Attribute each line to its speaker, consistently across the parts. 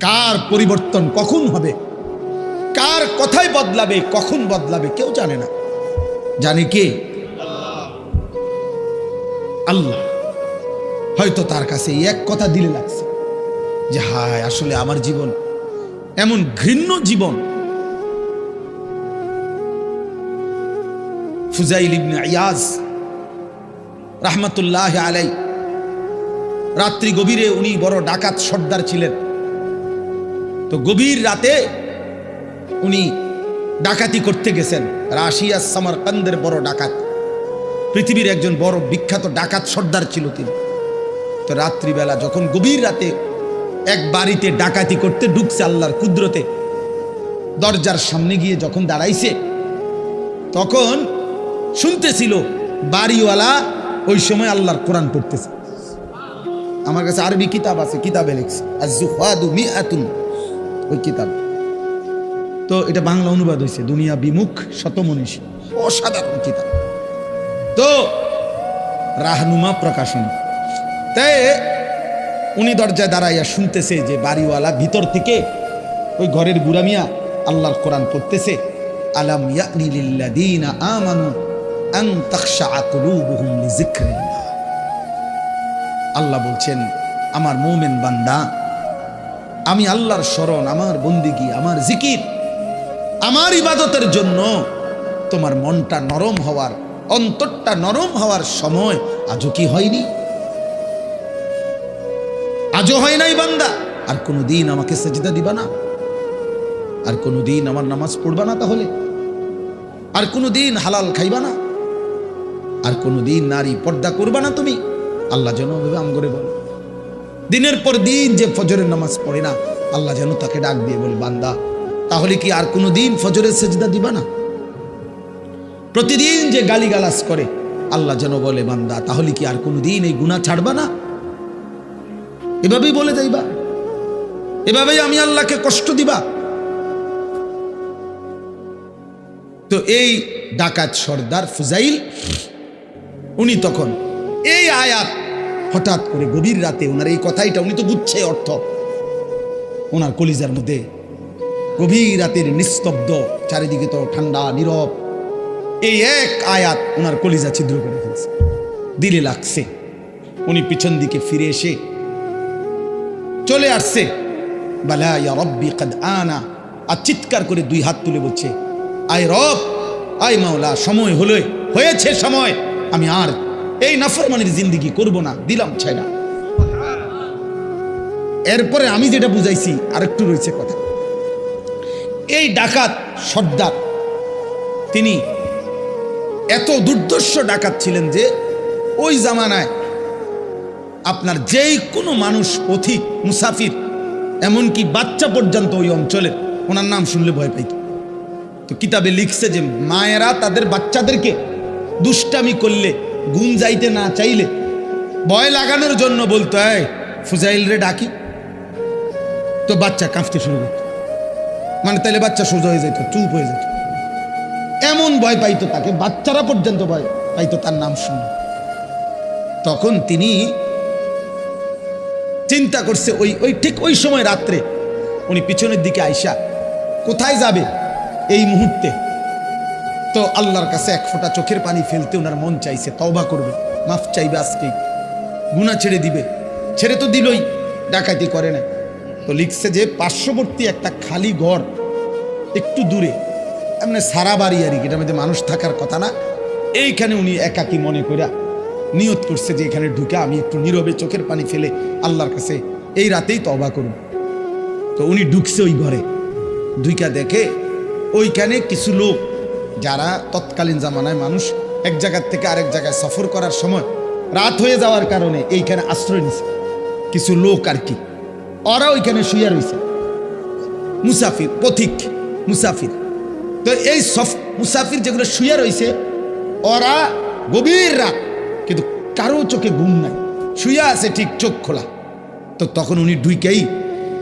Speaker 1: কার পরিবর্তন কখন হবে? কার কথাই বদলাবে, কখন বদলাবে, কেউ জানে না। জানে কে? আল্লাহ। হয়তো তার কাছে এক কথা দিলে লাগছে যে, হায়, আসলে আমার জীবন এমন ঘৃণ্য জীবন। ফুজাইল ইবনে ইয়াজ রাহমাতুল্লাহ আলাই রাত্রি গভীরে উনি বড় ডাকাত সর্দার ছিলেন। তো গভীর রাতে উনি ডাকাতি করতে গেছেন। রাশিয়া সামারকান্দের বড় ডাকাত। পৃথিবীর একজন বড় বিখ্যাত ডাকাত সর্দার ছিল তিনি। তো রাত্রিবেলা যখন গভীর রাতে এক বাড়িতে ডাকাতি করতে ঢুকছে আল্লাহর কুদরতে, দরজার সামনে গিয়ে যখন দাঁড়াইছে, তখন শুনতেছিল বাড়িওয়ালা ওই সময় আল্লাহর কোরআন পড়তেছে। আমার কাছে আরবি কিতাব আছে, কিতাবে লিখছে ওই কিতাব। তো এটা বাংলা অনুবাদ হয়েছে দুনিয়া বিমুখ শতমনীষী। অসাধারণ কিতাব। তো রাহনুমা প্রকাশনী। তাই উনি দরজায় দাঁড়াইয়া শুনতেছে যে বাড়িওয়ালা ভিতর থেকে ওই ঘরের বুড়ামিয়া আল্লাহর কোরআন পড়তেছে, আলাম ইয়ানি লিল্লাযীনা আমানু আন তাখশা কুলুবুহুম লিযিকরিল্লাহ। আল্লাহ বলছেন, আমার মুমিন বান্দা আমি আল্লাহর স্মরণ, আমার বন্দিগি, আমার জিকির, আমার ইবাদতের জন্য তোমার মনটা নরম হওয়ার, অন্তরটা নরম হওয়ার সময় আজও কি হয়নি? আজও হয় নাই বান্দা? আর কোনো দিন আমাকে সেজদা দিবা না? আর কোনো দিন আমার নামাজ পড়বা না তাহলে? আর কোনো দিন হালাল খাইবা না? আর কোনো দিন নারী পর্দা করবা না তুমি? আল্লাহ যেন ওভাবে আম করে বলে। দিনের পর দিন যে ফজরের নামাজ পড়ে না, আল্লাহ যেন তাকে ডাক দিয়ে বলে, বান্দা, তাহলে কি আর কোনো দিন ফজরের সেজদা দিবা না? প্রতিদিন যে গালিগালাজ করে, আল্লাহ যেন বলে, বান্দা, তাহলে কি আর কোনো দিন এই গুণা ছাড়বা না? এভাবেই বলে যাইবা। এভাবেই আমি আল্লাহকে কষ্ট দিবা। তো এই ডাকাত সর্দার ফুজাইল, উনি তখন এই আয়াত হঠাৎ করে গভীর রাতে ওনার এই কথাইটা, উনি তো বুঝছে অর্থ। ওনার কলিজার মধ্যে গভীর রাতের নিস্তব্ধ, চারিদিকে তো ঠান্ডা, নীরব, এই এক আয়াত ওনার কলিজা ছিদ্র করে ফেলছে। দিলে লাগছে। উনি পিছন দিকে ফিরে এসে চলে আসছে। কাদ আনা। আর চিৎকার করে দুই হাত তুলে বলছে, আয় রব, আয় মাওলা, সময় হলো, হয়েছে সময়। আমি আর এই নাফরমানির জিন্দিগি করব না, দিলাম ছাইনা এরপরে আমি যেটা বুঝাইছি, আরেকটু রয়েছে কথা। এই ডাকাত সর্দার, তিনি এত দুর্দর্শ ডাকাত ছিলেন যে ওই জামানায় আপনার যেই কোনো মানুষ, পথিক, মুসাফির, এমনকি বাচ্চা পর্যন্ত ওই অঞ্চলের, ওনার নাম শুনলে ভয় পাইত তো কিতাবে লিখছে যে মায়েরা তাদের বাচ্চাদেরকে দুষ্টামি করলে গুম যাইতে না চাইলে ভয় লাগানোর জন্য বলতো হয় ফুজাইল রে ডাকি। তো বাচ্চা কাঁপতে শুরু করতো। মানে তাহলে বাচ্চা সোজা হয়ে যেত চুপ হয়ে যেত এমন ভয় পাইতো তাকে, বাচ্চারা পর্যন্ত ভয় পাইতো তার নাম শুনে। তখন তিনি চিন্তা করছে, ওই ওই ঠিক ওই সময় রাত্রে উনি পিছনের দিকে আইসা, কোথায় যাবে এই মুহূর্তে? তো আল্লাহর কাছে এক ফোঁটা চোখের পানি ফেলতে ওনার মন চাইছে, তওবা করবে, মাফ চাইবে আজকেই। গুণা ছেড়ে দিবে, ছেড়ে তো দিলই, ডাকাতি করে না। তো লিখছে যে, পার্শ্ববর্তী একটা খালি ঘর, একটু দূরে, এমনি সারা বাড়ি আর কি, এটার মধ্যে মানুষ থাকার কথা না। এইখানে উনি একাকি মনে করে নিয়ত করছে যে, এখানে ঢুকে আমি একটু নীরবে চোখের পানি ফেলে আল্লাহর কাছে এই রাতেই তবা করব তো উনি ঢুকছে ওই ঘরে দুইকা দেখে ওইখানে কিছু লোক যারা তৎকালীন জামানায় মানুষ এক জায়গার থেকে আরেক জায়গায় সফর করার সময় রাত হয়ে যাওয়ার কারণে এইখানে আশ্রয় নিছে। কিছু লোক আর কি। ওরা ওইখানে শুয়ে রয়েছে মুসাফির, পথিক মুসাফির। তো এই সফ, মুসাফির যেগুলো শুয়ে রয়েছে ওরা গভীর রাত, কিন্তু কারও চোখে ঘুম নাই। শুয়ে আছে ঠিক চোখ খোলা। তো তখন উনি ডুইকেই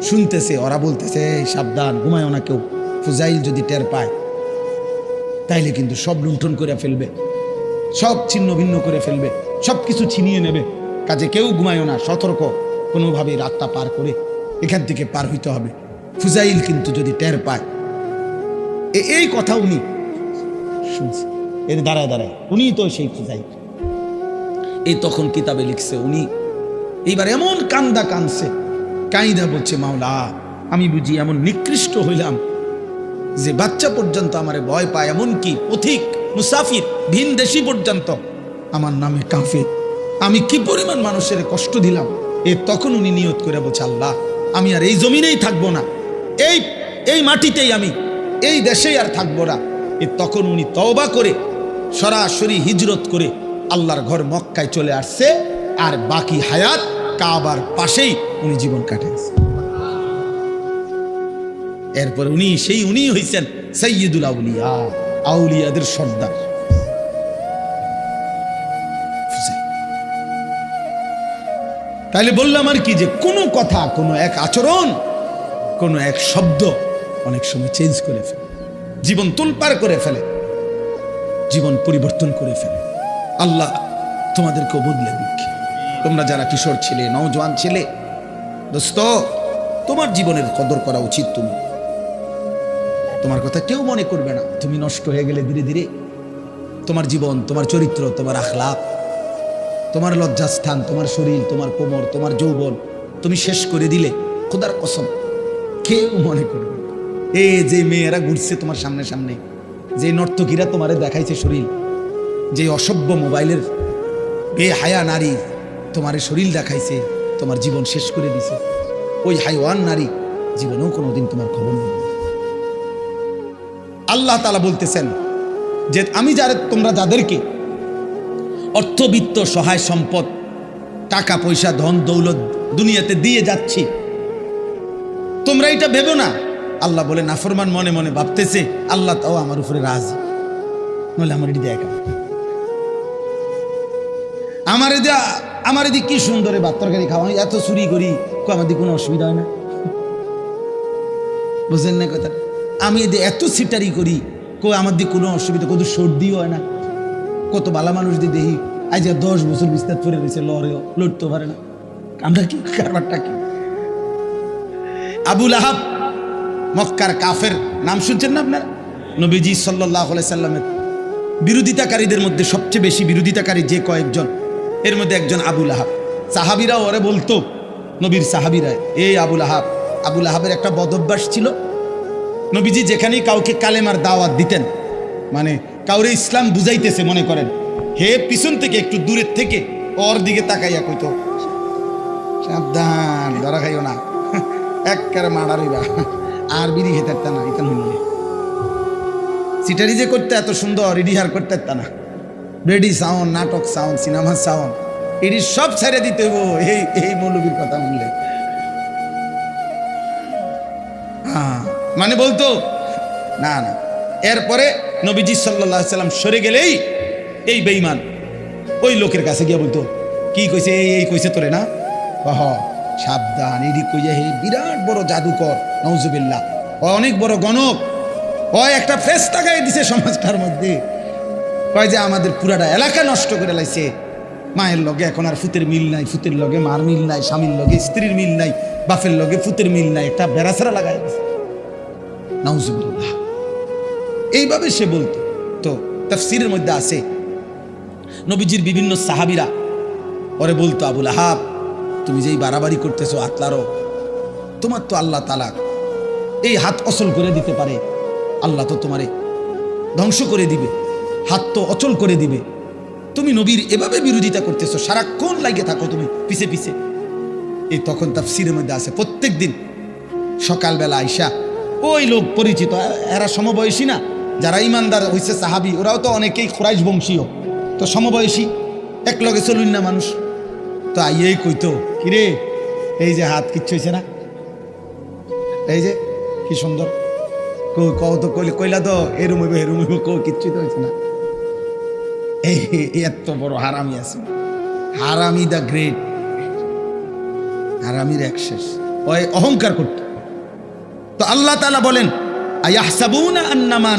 Speaker 1: শুনতেছে, ওরা বলতেছে, "এই সাবধান ঘুমায় না কেউ। ফুজাইল যদি টের পায় তাইলে কিন্তু সব লুণ্ঠন করে ফেলবে। সব ছিন্ন ভিন্ন করে ফেলবে। সব কিছু ছিনিয়ে নেবে। কাজে কেউ ঘুমায় না, সতর্ক। কোনোভাবে রাতটা পার করে এখান থেকে পার হইতে হবে। ফুজাইল কিন্তু যদি টের পায়। এই কথা উনি শুনছে। এর দাঁড়ায় দাঁড়ায়। উনি তো সেই ফুজাইল। এই তখন কিতাবে লিখছে উনি, এইবার এমন কান্দা কানছে কাইদা বলছে, মাওলা, আমি বুঝি এমন নিকৃষ্ট হইলাম। যে বাচ্চা পর্যন্ত আমারে ভয় পায় এমন কি পথিক, মুসাফির, ভিন দেশি পর্যন্ত আমার নামে কাফে আমি কি পরিমাণ মানুষের কষ্ট দিলাম? এ তখন উনি নিয়ত করে বলছে, আল্লাহ, আমি আর এই জমিনেই থাকব না। এই এই মাটিতেই আমি, এই দেশেই আর থাকব না। এ তখন উনি তওবা করে সরাসরি হিজরত করে আল্লাহর ঘর মক্কায় চলে আসছে, আর বাকি হায়াত কাবার পাশেই উনি জীবন কাটিয়েছে এরপর উনি, সেই উনি হইছেন সৈয়দুল আউলিয়া, আউলিয়াদের সর্দার। তাহলে বললাম আর কি যে, কোনো কথা, কোনো এক আচরণ, কোনো এক শব্দ অনেক সময় চেঞ্জ করে ফেলে। জীবন তুলপার করে ফেলে। জীবন পরিবর্তন করে ফেলে। আল্লাহ তোমাদেরকেও বদলে দিক। তোমরা যারা কিশোর ছেলে, নওজোয়ান ছেলে, দোস্ত, তোমার জীবনের কদর করা উচিত তুমি। তোমার কথা কেউ মনে করবে না তুমি নষ্ট হয়ে গেলে ধীরে ধীরে তোমার জীবন, তোমার চরিত্র, তোমার আখলাপ তোমার লজ্জাস্থান, তোমার শরীর, তোমার কোমর, তোমার যৌবন তুমি শেষ করে দিলে খোদার কসম কেউ মনে করবে এ যে মেয়েরা ঘুরছে তোমার সামনে সামনে, যে নর্তকীরা তোমারে দেখাইছে শরীর, যে অসভ্য মোবাইলের বে হায়া নারী তোমার শরীর দেখাইছে, তোমার জীবন শেষ করে দিছে, ওই হাইওয়ান নারী জীবনেও কোনোদিন তোমার খবর নেবে না। আল্লাহ তালা বলতেছেন যে আমি যারা তোমরা যাদেরকে অর্থবিত্ত, সহায় সম্পদ, টাকা পয়সা, ধন, দৌলত দুনিয়াতে দিয়ে যাচ্ছি, তোমরা এটা ভেবো না। আল্লাহ বলে, নাফরমান মনে মনে ভাবতেছে, আল্লাহ তাও আমার উপরে রাজি। নলে আমার এটি দেখা। আমার এদি আমার এদি কি সুন্দরে ভাত তরকারি খাওয়া এত চুরি করি আমার কোনো অসুবিধা হয় না? বুঝলেন না কথা আমি এদের এত সিটারি করি কো আমার দিকে কোনো অসুবিধা, কত সর্দিও হয় না? কত বালা মানুষ দিয়ে দেখি, আজ দশ বছর বিস্তার করে রয়েছে, লড়েও, লড়তে পারে না। আমরা কি, কারবারটা কি? আবুল আহাব, মক্কার কাফের, নাম শুনছেন না আপনার? নবীজি সাল্লাহ সাল্লামের বিরোধিতাকারীদের মধ্যে সবচেয়ে বেশি বিরোধিতাকারী যে কয়েকজন, এর মধ্যে একজন আবুল আহাব। সাহাবিরা ওরে বলতো, নবীর সাহাবিরা এই আবুল আহাব। আবুল আহাবের একটা বদভ্যাস ছিল নবীজি যেখানেই কাউকে কালেমার দাওয়াত দিতেন মানে কাউরে ইসলাম বুঝাইতেছে মনে করেন, হে পিছন থেকে একটু দূরের থেকে, ওর দিকে তাকাইয়া কইতো, সাবধান, ধরা খাইও না। একবারে মারা রইবা আর বিড়ি খেতে না ইতান হইলে সিটারি যে করতে এত সুন্দর রিডিহার করতে না। রেডি সাউন্ড, নাটক সাউন্ড, সিনেমা সাউন্ড, এটি সব ছেড়ে দিতে হইব, এই এই মৌলবীর কথা বললে হ্যাঁ মানে বলতো? না না। এরপরে নবীজি সাল্লাহ সাল্লাম সরে গেলেই এই বেইমান ওই লোকের কাছে গিয়ে বলতো কি কইছে? এই এই কইছে তোরে না? কহ সাবধান এডি কইয়া হে বিরাট বড় জাদুকর নৌজুবিল্লাহ ও অনেক বড় গণক। ও একটা ফেস লাগাই দিছে সমাজটার মধ্যে। কয় যে আমাদের পুরাটা এলাকা নষ্ট করে লাইছে। মায়ের লগে এখন আর ফুতের মিল নাই ফুতের লগে মার মিল নাই স্বামীর লগে স্ত্রীর মিল নাই বাপের লগে ফুতের মিল নাই একটা বেড়াছাড়া লাগাই দিছে। নাউজুবিল্লাহ। এইভাবে সে বলতো। তো তাফসিরের মধ্যে আছে, নবীজির বিভিন্ন সাহাবিরা ওরে বলতো আবুল আহাব তুমি যেই বাড়াবাড়ি করতেছো আতলারও, তোমার তো আল্লাহ তালাক এই হাত অচল করে দিতে পারে, আল্লাহ তো তোমারে ধ্বংস করে দিবে, হাত তো অচল করে দিবে। তুমি নবীর এভাবে বিরোধিতা করতেছো, সারাক্ষণ লাগে থাকো তুমি পিছে পিছে। এই তখন তাফসিরের মধ্যে আছে প্রত্যেক দিন সকালবেলা আইসা ওই লোক পরিচিত। এরা সমবয়সী না। যারা ইমানদার হয়েছে সাহাবি, ওরাও তো অনেকেই খোরাইশ বংশীয়। তো সমবয়সী, এক লগে চলুন না মানুষ। তো আইয়েই কইতো, কিরে, এই যে হাত কিচ্ছু হয়েছে না? এই যে, কি সুন্দর। কও তো, কইলে, কইলা তো, এরম হইব এরম হইব, কও কিচ্ছু তো হয়েছে না? এত বড় হারামি আছে। হারামি দ্য গ্রেট। হারামির এক শেষ। ওই অহংকার করতো। তো আল্লাহ তালা বলেন আন্নামা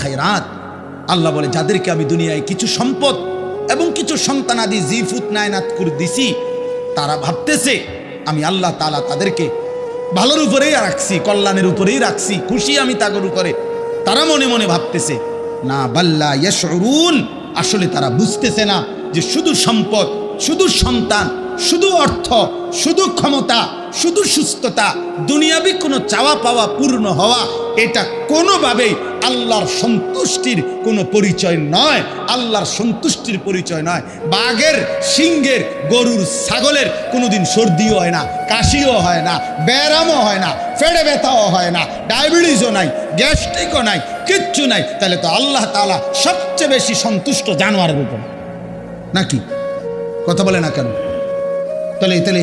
Speaker 1: খায়রাত। আল্লাহ বলে, যাদেরকে আমি দুনিয়ায় কিছু সম্পদ এবং কিছু সন্তানাদি জিফুত নায়নাত দিছি, তারা ভাবতেছে, আমি আল্লাহ তালা তাদেরকে ভালোর উপরেই রাখছি, কল্যাণের উপরেই রাখছি, খুশি আমি তাগর উপরে। তারা মনে মনে ভাবতেছে, না বাল্লা ইয়াশউরুন। আসলে তারা বুঝতেছে না যে শুধু সম্পদ, শুধু সন্তান শুধু অর্থ, শুধু ক্ষমতা, শুধু সুস্থতা, দুনিয়াবি কোনো চাওয়া পাওয়া পূর্ণ হওয়া, এটা কোনোভাবেই আল্লাহর সন্তুষ্টির কোনো পরিচয় নয়। আল্লাহর সন্তুষ্টির পরিচয় নয়। বাঘের, সিংহের, গরুর, ছাগলের কোনোদিন সর্দিও হয় না, কাশিও হয় না, ব্যায়ামও হয় না ফেড়ে ব্যথাও হয় না, ডায়াবেটিসও নাই, গ্যাস্ট্রিকও নাই, কিচ্ছু নাই। তাহলে তো আল্লাহ তাআলা সবচেয়ে বেশি সন্তুষ্ট জানোয়ারের উপর। নাকি? কথা বলে না কেন? তাহলে তাহলে